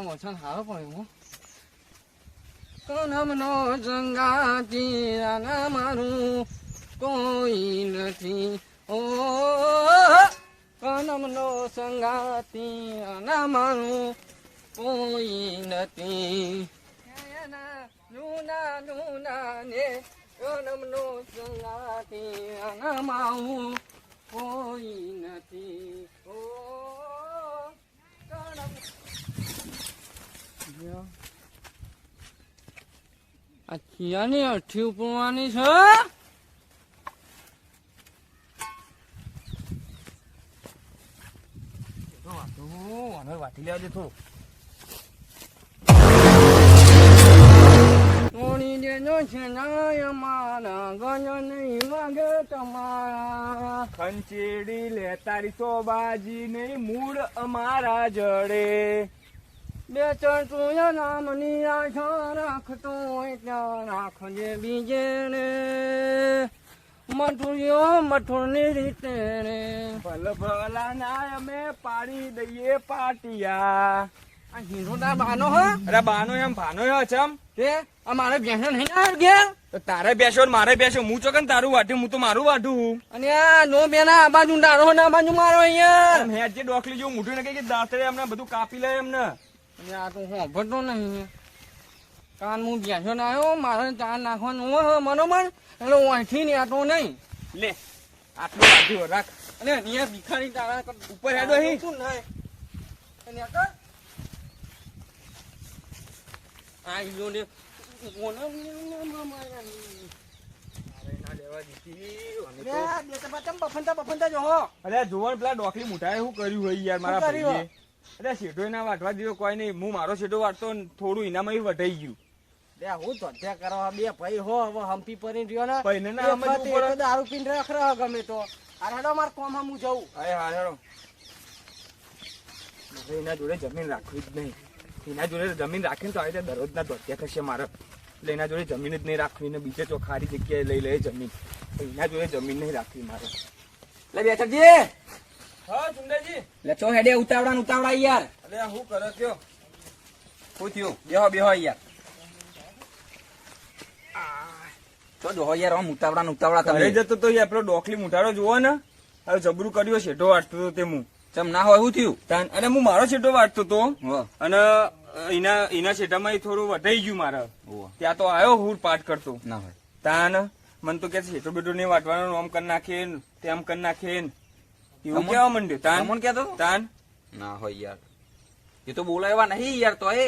આ વચન હારો પડ્યો હો. કનમનો સંગાતી આના મારું કોઈ નથી. ઓ, કનમનો સંગાતી આના મારું કોઈ નથી. લુના લુના ને કનમનો સંગાતી આના મારું કોઈ નથી ઓ કનમ આ ચિયાની અઠી ઉપરવાની છે? વાટી લેવા દે થોડું ખંચેડી લે તારી સોબાજી નહીં મૂળ અમારા જડે. બે ચાર તું નામની આશા રાખતો હોય ત્યાં રાખજે બીજે ને મઠુરિયો મઠુરની રીતે રે ભલ ભલા ના અમે પાડી દઈએ પાટિયા. આ હીરોડા બાનો હો. અરે બાનો એમ ભાનો હે ચમ તે અમારે બેસો નહીં ના તો તારે બેસો ને મારે બેસો હું ચોકન તારું વાટ્યું હું તો મારું વાટું અને આ નો બેના આ બાજુ ડાળો ના બાજુ મારો અહીંયા. મેં જે ડોકલી જેવું મોઢું ને કે દાંતરે એમને બધું કાપી લે એમને. અને આ તો હોભળતો નહીં કાન હું ને આવ્યો મારે ચા નાખવાનું હોય મનોમન એટલે વાંચી ને નહીં લે આટલું રાખ અને અહીંયા ભિખારી તારા ઉપર હેડો અહીં. શું નહીં અને આ કર. આ ઈયો ને કોને. અરે પેલા ડોકલી મુઠાએ શું કર્યું હોય યાર મારા? ભાઈએ અરે શેઠો ના વાટવા દીધો કોઈ નહીં. હું મારો શેઠો વાટતો થોડું એનામાં વટાઈ ગયું. હું ધોધ્યા કરવા બે ભાઈ હો હવે હંપી પરી રહ્યો ને. ભાઈને ના એક સમજવું વખત પડે. એક દારૂ પીને રખ ગમે તો. અરે હેડો માર કોમ હું જઉં. અરે હા હેડો એના જોડે જમીન રાખવી જ નહીં. એના જોડે જમીન રાખીને તો આવી રીતે દરરોજના ધોત્યા થશે મારે. એટલે એના જોડે જમીન જ નહીં રાખવી ને બીજે ચોખારી જગ્યાએ લઈ લે જમીન. એના જોડે જમીન નહીં રાખવી મારે. એટલે બેઠકજી. હા લે છો હેડે ઉતાવળા ને ઉતાવળા યાર. અરે હું કરે થયો હું થયું? બેહો બેહો યાર. તો જોહો યાર આમ ઉતાવળા ને ઉતાવળા તમે. જતો તો યાર પેલો ડોકલી મુઠાડો જુઓ ને. હવે જબરું કર્યો શેઠો વાટતો તો તે હું ચમ ના હોય હું થયું? તાન- અને હું મારો શેઠો વાટતો તો. અને એના એના શેઠામાં થોડું વટાઈ ગયું મારે. ત્યાં તો આવ્યો હું પાઠ કરતો. ના હોય. તાન મન તો કે શેઠો બેઠો નહીં વાટવાનો આમ કરી નાખે તેમ કરી નાખે ને. એવું કેવા માંડ્યું? તાન? તમોન કહેતો તાન? ના હોય યાર. એ તો બોલાવ્યા નહીં યાર તો એ.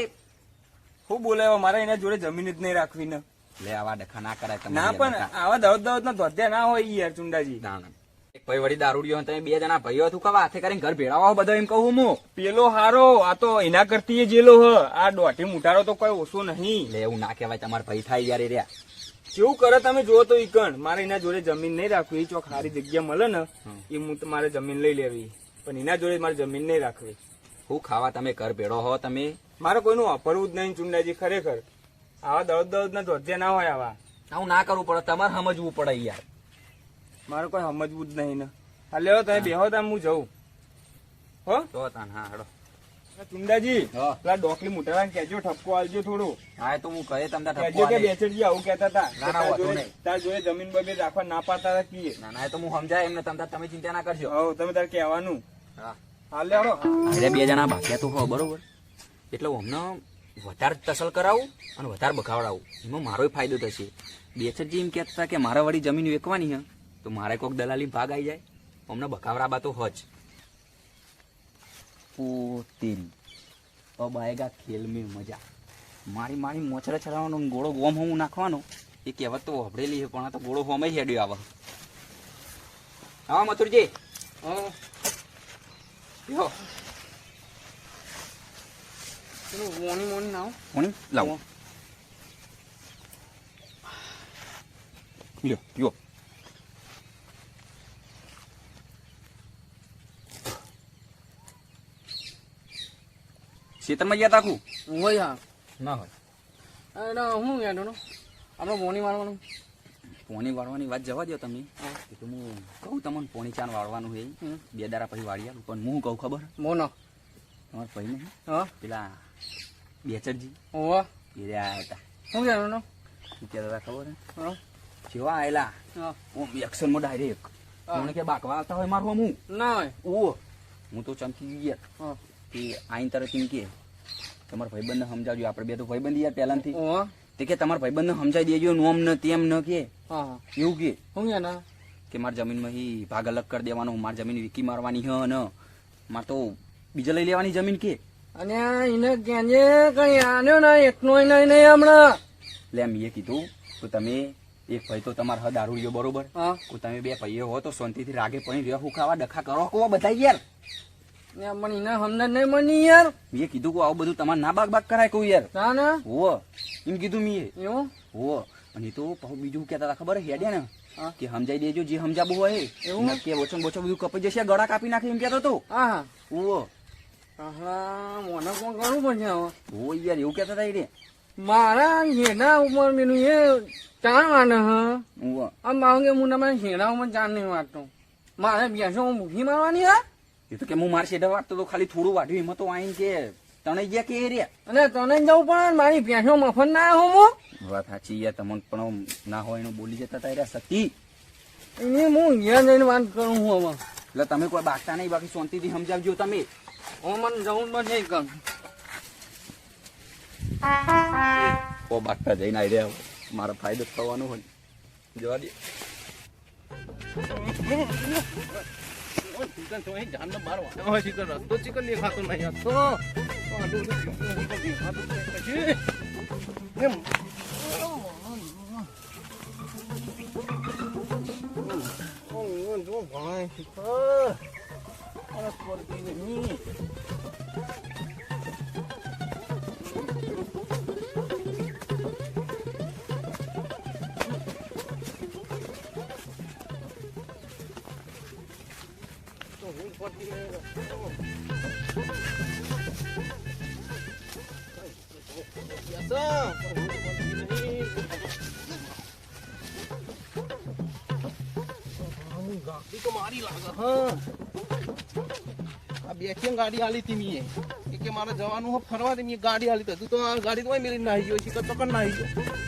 હું બોલાવ્યો? મારે એના જોડે જમીન જ નહીં રાખવી ને લે આવા ડખા ના કરાય તમે ના પણ આવા દાવત દાવત ના હોય યાર ચુંડાજી. ના ના. ભાઈ વળી દારૂડિયો તમે બે જણા ભાઈઓ તું કવા હાથે કરીને ઘર ભેળાવા હો બધો એમ કહું હું. પેલો હારો આ તો એના કરતી જેલો હ. આ દોઢી મુટારો તો કોઈ ઓછો નહીં. લે એવું ના કહેવાય તમારા ભાઈ થાય યાર એ રહ્યા. કેવું કરે તમે જુઓ તો ઈકણ કણ. મારે એના જોડે જમીન નહીં રાખવી. એ ચોક સારી જગ્યા મળે ને એ હું મારે જમીન લઈ લેવી. પણ એના જોડે મારે જમીન નહીં રાખવી. હું ખાવા તમે ઘર ભેળો હો તમે? મારે કોઈનું વાપરવું જ નહીં ચુંડાજી ખરેખર. આવા દવદ દવદ ના ધોત્યા ના હોય આવા. આવું ના કરવું પડે તમારે સમજવું પડે યાર. મારે કોઈ સમજવું જ નહીં ને. હા લેવો તમે બેહો તમે હું જઉં. હો? તો હા હેડો. ચુંડાજી હા. પેલા ડોકલી મુઠારા કેજો ઠપકો આલજો થોડું. હા તો હું કહે તમને કેજો કે આલે. આવું કહેતા હતા. ના, ના, તાર જોડે- જમીન બબીન રાખવા ના પાડતા હતા કીએ ના ના તો હું સમજાય એમને તમને તમે ચિંતા ના કરશો. હવ તમે તાર કહેવાનું. હા. હાલ લેવડો એટલે બે જણા ભાગ્યા તો હો બરોબર. એટલે હમણાં વધારે તસલ કરાવું અને વધારે બખાવડાવું. એમાં મારો ફાયદો થશે. બેચરજી એમ કહેતા હતા કે મારા વળી જમીન વેચવાની હે તો મારે કોઈક દલાલી ભાગ આવી જાય. હમણાં બખાવડા બાતો હજ પોતેરી अब आएगा खेल में મજા મારી મારી મોચરે ચડાવવાનો ને ગોળો ગોમ હું નાખવાનો એ કહેવત તો વભડેલી છે પણ આ તો ગોળો હોમે હેડ્યો આવે હા મથુરજી હા યો પેલું વોણી વોણી ના કોણી લાવો લ્યો યો ખેતરમાં ગયા તાકું હોય હા. ના હોય. અરે હું યાર નો આપણે પોણી વાળવાનું. પોણી વાળવાની વાત જવા દો તમે. એ તો હું કહું તમને પોણી ચાન વાળવાનું હે. બે દારા પછી વાળી પણ હું કહું ખબર? મોનો. તમાર ભાઈ નહીં હા. પેલા બેચરજી. ઓવા એ રહ્યા આયા હતા. હું કહેવાનું શું કહેતા હતા ખબર હે? હા. જેવા આયેલા. હા. એક્શનમાં ડાયરેક્ટ. મને કે બાકવા આવતા હોય મારું હું ના હોય. ઓ હું તો ચમકી ગયો. કે આઈન તરત એમ કે તમારા ભાઈબંધને સમજાવજો આપણે બે તો ભાઈબંધ યાર પહેલાથી. તે કે તમારા ભાઈબંધને સમજાવી દેજો નોમ ન તેમ ન કે. એવું કે. હું ના? કે મારી જમીનમાં હી ભાગ અલગ કરી દેવાનો મારી જમીન વિકી મારવાની હ ન. મારે તો બીજા લઈ લેવાની જમીન કે. અને એને ગેંજે કઈ આન્યો ને એકનો નહીં નહીં હમણાં. લે એમ એ કીધું તો તમે એક ભાઈ તો તમારા હ દારૂ રહ્યો બરોબર. હા. તો તમે બે ભાઈઓ હો તો શાંતિથી રાગે પણ રહ્યો હું ખાવા ડખા કરો કો બધા યાર. ને પણ એને સમજ નહીં યાર. મેં કીધું કે આવું બધું તમારે ના બાગ બાગ કરાય કહું યાર. તા ના. હો એમ કીધું મેં. એવું? હો અને તો બીજું કહેતા હતા ખબર હેડે ને. કે સમજાઈ દેજો જે સમજાવવું હોય એવું? કે બોચો ને બોચો બધું કપાઈ જશે ગળા કાપી નાખે એમ કહેતો હતો હા હા. હો હા કોણ કરવું પડશે હવે હો યાર એવું કહેતા હતા એ મારા હેડા ઉપર મેનું એ ચાર વાને હ આમ માગે મુના તમારે હેડા ઉપર ચાર નહીં વાંચતો મારે બેસો હું ભૂખી મારવાની હા? એ તો કે હું માર શેઠા વાટતો તો ખાલી થોડું વાઢ્યું એમાં તો આઈને કે તણે ગયા કે રે અને તને જવું પણ મારી ભેંસો મફત ના હું હું. વાત સાચી યાર તમને પણ ના હોય એનું બોલી જતા તારે સતી. એની હું ઘેર જઈને વાત કરું હું હવે. એટલે તમે કોઈ બાગતા નહીં બાકી શાંતિથી સમજાવજો તમે. હું મને જવું મને નહીં કરું ઓ બાગતા જઈને આવી રહ્યા મારો ફાયદો થવાનો હોય. જવા દે. ચિકન તો અહીં જાનને બહાર વાળો હોય ચિકન રસ્તો ચિકન નહીં આ તો આડું તો ચિકન તો દેખાતું જ નહીં. એમ. મારી લાગે હા આ બેઠી ગાડી આલી હતી એ કે મારે જવાનું ફરવા મેં ગાડી આલી હતી તો આ ગાડી તો મેલી નાહી ગયો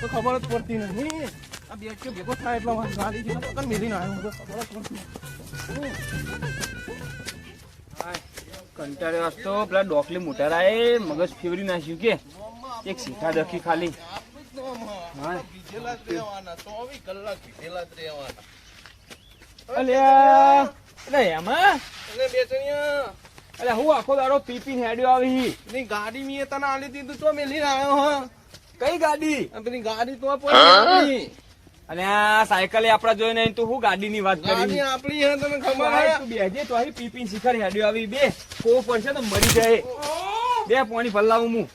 તો ખબર જ પડતી નથી આ બેઠ્યો ભેગો થાય એટલે ગાડી છે, તો પણ મેલી નાહ્યો ખબર જ પડતી. કંટાળ્યો હતો પેલા ડોકલી મોટારાએ મગજ ફેવરી નાખ્યું કે. એક શીખા દખી ખાલી. અલે હું આખો દાડો પી પી હેડ્યો આવી ની ગાડી મેં તને આલી દીધું તો મેલી આવ્યો હા. કઈ ગાડી? પેલી ગાડી તો પડી અને આ સાયકલ આપડા જોઈ નહીં તું હું ગાડી ની વાત કરી. આપણી હે તને ખબર ભાઈ, તું અહીં પી પી શિખર હેડ્યો. આવી બે કો પડશે તો મરી જાય. બે પાણી ભલાવું હું.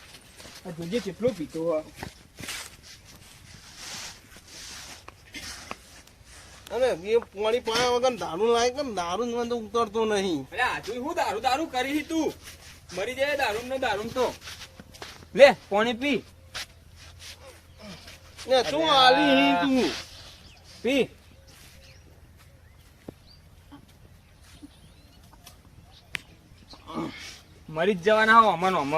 આ જોજે કેટલો પીતો હોય. અને એ પાણી પાયા વગર દારૂ લાગે કે દારૂ મને તો ઉતરતો નહીં. આજુ હું દારૂ દારૂ કરી તું. મરી જાય દારૂ ને દારૂ તો. લે પાણી પી. ને તું આલી હી તું? પી. મરી જ જવાના હો અમન અમ.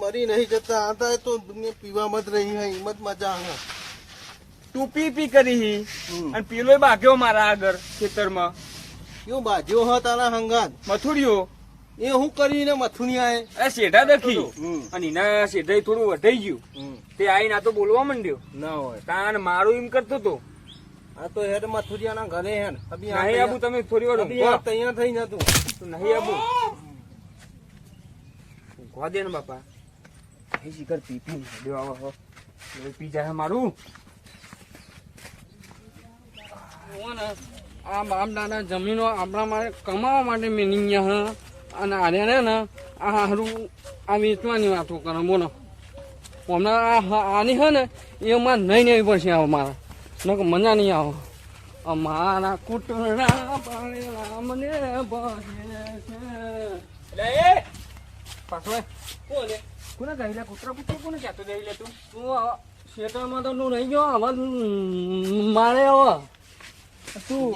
મરી નહીં જતા. તો પીવા પીવામાં જ રહી હે હિંમત મજા આવે. તું પી પી કરી હી. અને પેલો બાગ્યો મારા આગળ ખેતરમાં. કેવું બાજ્યો હ તારા હંગાત? મથુરિયો. એ હું કરીને મથુનિયા એ શેઠા દખી. અને એના શેઠાઈ થોડું વધી ગયું. તે આઈને આ તો બોલવા માંડ્યો. ના હોય. તાન મારું એમ કરતો તો. આ તો હેડ મથુરિયાના ઘરે હે ને. અભી નહીં આબુ તમે થોડી વાર. તૈયાર થઈ જતું તું. નહીં આબુ. ગોવા દે ને બાપા. એ શિખર પી પી હેડ્યો આવો હો. પી જાય મારું. આમ આમ નાના જમીનો આપણા માટે કમાવા માટે મેં નહીં હા. અને આને ને આ હારું આ વેચવાની વાતો કરે બોલો. હમણાં આ હ- આની હે ને એ માં નહીં નહીં પડશે આવો મારા. નકર મજા નહીં આવે. અમારા કુટરા પાણી મને ભજે છે. લે એ! પાછો. કોને? કોને ગયેલા કૂતરા કૂતરા કોને કહેતો જઈ લે તું? તું આ ખેતરમાં તો તું રહી ગયો હવે મારે હવે તું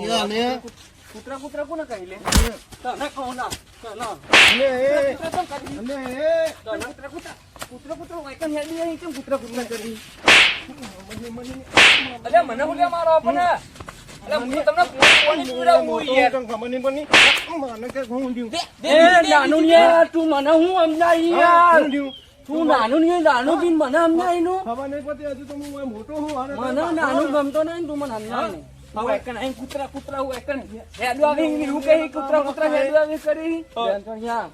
કૂતરા કૂતરા કોને કહી લે? તને કહું ના મને નહીં મને તું મને નાનું ને નાનું બી મને સમજાયનું. ખબર નહીં હજુ તો હું મોટો હું મને નાનું ગમતો નહીં તું મને સમજાય હવે એકન અહીં કૂતરા કૂતરા હું એકન હેડવા આવી એવું કહી કૂતરા કૂતરા હેડવા આવી કરી. યાર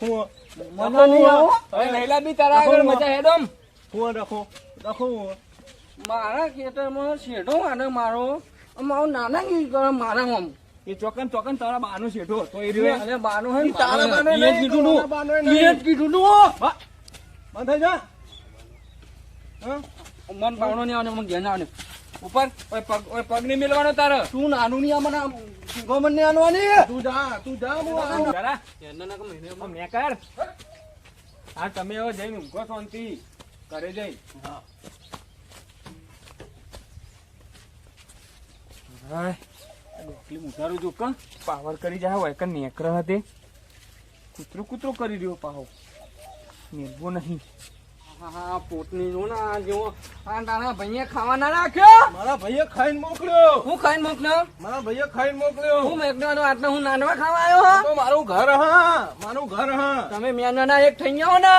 હું મને નહીં આવો. હવે લૈલા બી તારા આગળ મજા હેડમ હું રાખો રાખો હું મારા ખેતરમાં શેઢો મારે. મારો મારો નાના કી કરે મારા આમ. એ ચોકન ચોકન તારા બાનો શેઠો હતો એ રહ્યો. અરે બાનું હે તારા બાને એ કીધું નું એ કીધું નું બંધ થઈ જા. હા? મન આવે ને મને ઘેર ના આવે ઉપર ઓય પગ ઓય પગ નહીં મેલવાનો તારો. તું નાનું નહીં મને ગમન ને આનવાની તું જા તું જા હું આવું. જરા. એના ના મહિને આમ ને કર. હા તમે હવે જઈને ઊંઘો શાંતિ. કરે જઈ. હા. ડોકલી મુઠારું જો કા? પાવર કરી જાય હોય કે નેકર હતી કૂતરો કૂતરો કરી રહ્યો પાહો. મેલવો નહીં. હા પોતની જો ને જેવો આ તારા ભાઈએ ખાવા ના રાખ્યો? મારા ભાઈએ ખાઈને મોકલ્યો. હું ખાઈને મોકલ્યો? મારા ભાઈએ ખાઈને મોકલ્યો. હું આટલો હું નાનવા ખાવા આવ્યો તો મારું ઘર હા મારું ઘર હા. તમે મેનાના એક થઈ જાઓ ને?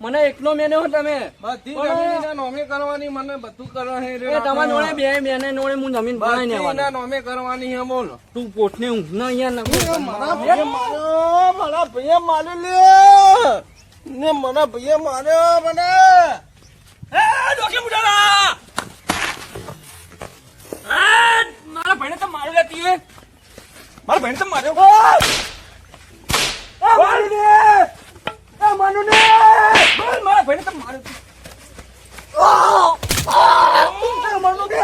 મને એકલો મેને હો તમે. બધી નોમે કરવાની મને બધું કરવા હે રે એ નોળે બે મેને નોળે હું જમીન ભરાઈ ને નોમે કરવાની હે બોલ. તું પોટને ઊંઘ ના અહીંયા મારા ભાઈએ માર્યો મારા ભાઈએ માર્યો લે ને મારા ભાઈએ માર્યો મને. ડોકલી મુઠારા મારા ભાઈને તો મારું લેતી હે મારા ભાઈને તો માર્યો. માનું ને એ માનું ને બોલ મારા ભાઈને તો માર્યો એ માનું ને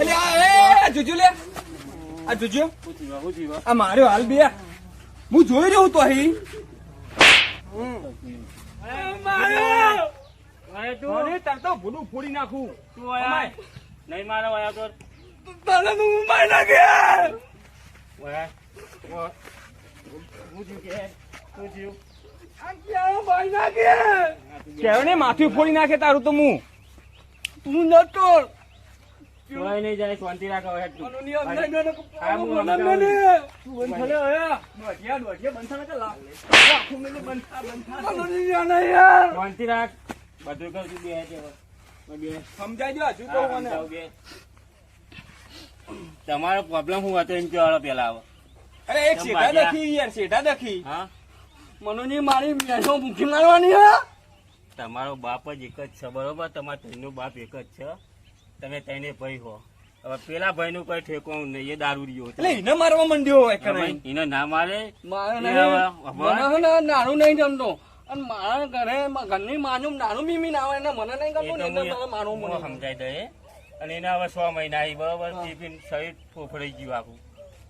અલે આ એ આ જુજુ લે. આ જોજો. આ માર્યો હાલ બે. હું જોઈ રહ્યો તો અહીં. માથું ફોડી નાખે તારું તો હું? તું નતો કોઈ નહીં જાય શાંતિ રાખો હેડ તું. માનું ની અમને ને હા, હું મને સમજાવું. તું બંધ થલે હવે? દોઢિયા દોઢિયા બંધ થલે કે લા? આખું મિલે બંધ થા બંધ થા. માનું ની જાણે યાર. શાંતિ રાખ. બધું કહું છું બે હાથે બે. સમજાઈ દો હજુ તો મને. તમારો પ્રોબ્લેમ શું હતો એમ કહેવાળો પેલા હવે અરે એક કેમ દખી યાર શેઠા દખી. હા? મનુની મારી મેનો ભૂખી મારવાની હા? તમારો બાપ જ એક જ છે બરોબર? તમારા ત્રણનો બાપ એક જ છે. તમે ત્રણે ભાઈ હો. હવે પેલા ભાઈ નું કઈ ઠેકો નહીં એ દારૂ રહ્યો એટલે એને મારવા મંડ્યો હોય એને ના મારે નાનું નહીં જમતો. અને મારા ઘરે ઘરની માનું નાનું મીમી ના આવે મને નહીં ગમતું ને એટલે મારું મને સમજાય દે અને એના હવે સો મહિના આવી બરોબર? ટિફિન શરીર ફોફડાઈ ગયું આખું.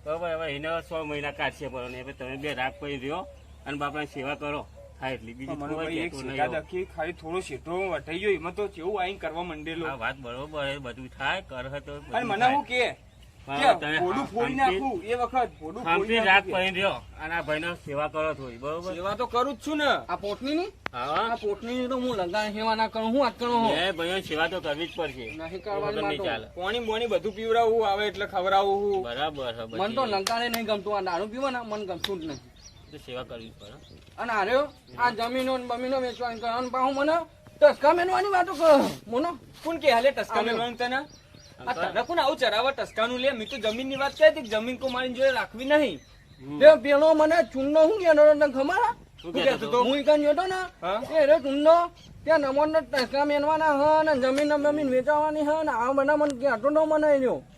બરોબર? હવે એને સો મહિના કાઢશે ને હવે તમે બે રાખ પડી રહ્યો અને બાપાની સેવા કરો. થાય એટલી બીજી મને કોઈ ભાઈ એક કહેતું નહીં શેઠા હવે. દખી ખાલી થોડો શેઠો વટાઈ ગયો એમાં તો કેવું આઈને કરવા માંડેલો. વાત બરોબર બધું થાય કર તો મને થાય. કે? બરાબર, કે તમે ભોડું હા, ફોડી શાંતિ- નાખું એ વખત ભોડું ફોડી શાંતિ રાગ નાખું પડી રહ્યો અને આ ભાઈનો સેવા કરો થોડી બરોબર? સેવા તો કરું જ છું ને. આ પોટની ની હા પોટની તો હું સેવા ના કરું હું કરું હું? બે સેવા તો કરવી જ પડશે. નહીં કરવાની. ચાલે. પોણી બોણી બધું પીવડાવું આવે એટલે ખવડાવું બરાબર મને તો લંકાને નહીં ગમતું આ દારૂ પીવા ને મને ગમતું જ નહીં. તો સેવા કરવી પડે. અને હાર્યો આ જમીનો ને બમીનો વેચવાની કરે. અને પાછું મને ટસકા મેનવાની વાતો કરો. મોનો. કોણ કે હાલે ટસકા. મેળવાનું તને? આ તને કોણ આવું ચરાવા ટસકાનું લે? મેં તો જમીનની વાત કરી હતી જમીન કો મારી જોડે રાખવી નહીં. તે પેલો મને ચૂંડો હું ગયો તને ખબર હે? જોતો ને? એ રે ચૂંડો ત્યાં નમોન ટસકા મેનવાના હ ને જમીન ને બમીન વેચવાની હ ને આ બધા મને કહેતો તો મને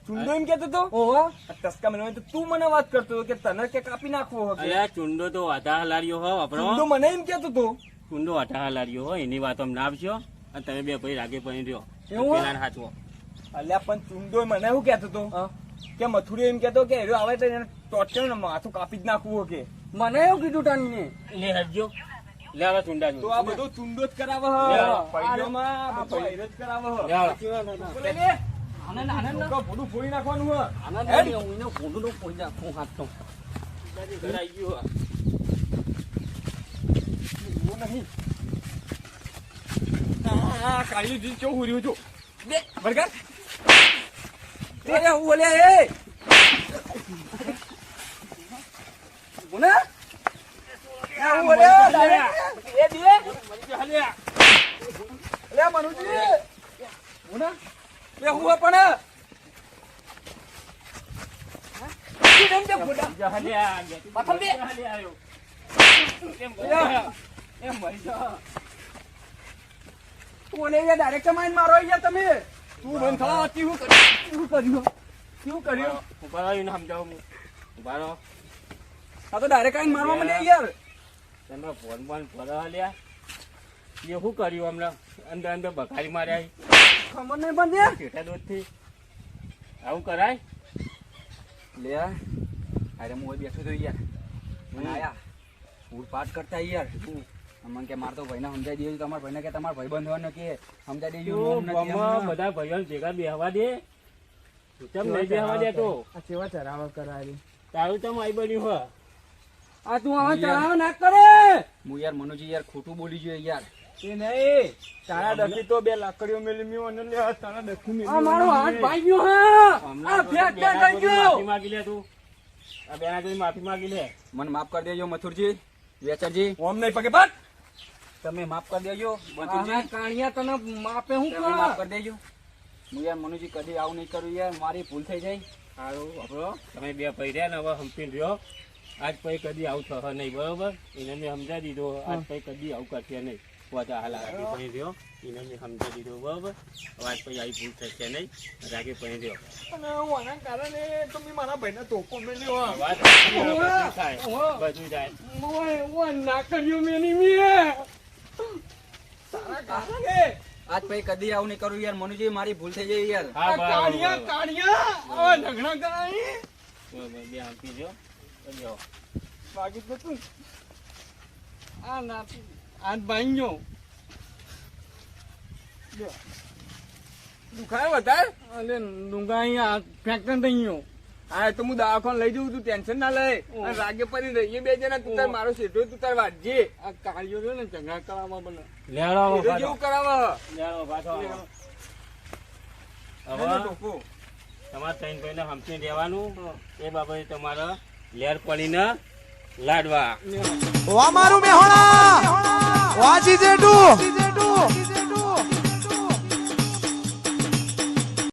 ચુંડો એમ કેતો તો? ઓહો ટસકા મેળવાનું તો તું મને વાત કરતો કે તને કે કાપી નાખવો હો કે અરે ચુંડો તો વાટા હલાર્યો હો ચુંડો મને એમ કેતો તો? ચુંડો વાટા હલાર્યો હો એની વાત અમને આપજો. અને તમે બે ભાઈ રાગે પડી રહ્યો. એવું પેલાને હાચવો અલ્યા પણ ચુંડો મને શું કેતો તો? કે મથુરી એમ કેતો કે એરો આવે તો એને ટોટલ ને માથું કાપી જ નાખવું કે. મને એવું કીધું તાની લે હટજો. લે હવે ચુંડા તો આ બધો ચુંડો જ કરાવે હ. લે. પહેલોમાં બધો જ કરાવે હ. લે. ભૂંડું નાખવાનું ફોડી નાખું હાથ તો નહીં. આ જીન કેવું હુર્યું છું. બે. બરગર અરે હું બોલ્યા એ. બોલે? હું બોલ્યા એ. અલ્યા મનુજી. બે હું પણ ડાયરેક્ટ માઈન મારો તમે? તું બંધ થા કેવું કર્યું? શું કર્યું? ઊભા સમજાવું. ઊભા રહો. આ તો ડાયરેક્ટ આઈને મારવા મને યાર તમે ફોન બોન ફરો હાલ્યા. એ શું કર્યું હમણાં? અંદર અંદર બખારી માર્યા ખબર નહીં પણ યાર પેટા દૂધથી આવું કરાય? લે અરે હું બેઠો તો યાર. મને આયા. પૂરપાટ કરતા યાર. અમને કે મારે તો ભાઈને સમજાઈ દેજો તમારા ભાઈને કે તમારા ભાઈ બંધ કે સમજાઈ દેજો. બધા ભાઈઓ ભેગા બેહવા દે. કેમ નહીં બેહવા દે તો? આ સેવા ચરાવા કરાવી? તારું તો માઈ બન્યું હો આ તું આવા ચરાવા ના કરે. હું યાર મનોજી યાર ખોટું બોલી જોઈએ યાર. એ નહીં તારા ડખી તો બે લાકડીઓ મેલી મી અને લે તારા ડખી મેલી મારો હાથ ભાઈ ગયો હા. આ ફેટ થઈ ગયો? માફી માંગી લે તું. આ બેના જોડે માફી માંગી લે. મને માફ કરી દેજો મથુરજી. વેચરજી. ઓમ નહીં પગે પગ તમે માફ કરી દેજો મથુરજી. કાણિયા તને માપે હું તમે માફ કરી? દેજો. હું યાર મનુજી કદી આવું નહીં કરું યાર મારી ભૂલ થઈ જાય. સારું આપણો તમે બે પૈ રહ્યા ને હવે હંપીને રહ્યો. આજ પછી કદી આવું થશે નહીં બરોબર? એને મેં સમજાવી દીધો આજ પછી કદી આવું કરશે નહીં. પોતા હાલ આગળ પૈ રહ્યો. એને મેં સમજાવી દીધો બરોબર? આજ પછી આવી ભૂલ થશે નહીં. રાખી પૈ રહ્યો. અને હું આના કારણે તો મેં મારા ભાઈને મેલ્યો વાત બધું ના તારા કારણે. આજ પછી કદી આવું નહીં કરું યાર. મનુજી મારી ભૂલ થઈ જાય યાર. કાણિયા હવે ઝઘડા કરાય. બે આપી જો. બાકી તો તું. આ ના આ ગયો દુખાય વધારે? અલે ડુંગાઈ આ ફેક્ટર થઈ ગયો હા તો હું દવાખાને લઈ જઉં તું ટેન્શન ના લે. અને રાગે પડી રહીએ બે જણા તું તાર મારો શેઠો તું તાર વાંચજે આ કાળિયો રહ્યો ને ચંગા કરાવવા બને પાછો. જેવું કરાવવા લેવડો, પાછો. હવે. તમારે ત્રણ ભાઈને હંપી રહેવાનું. એ બાબતે તમારે લેર પડીને લાડવા. વા મારું મેહોણા. વાજી જેટુ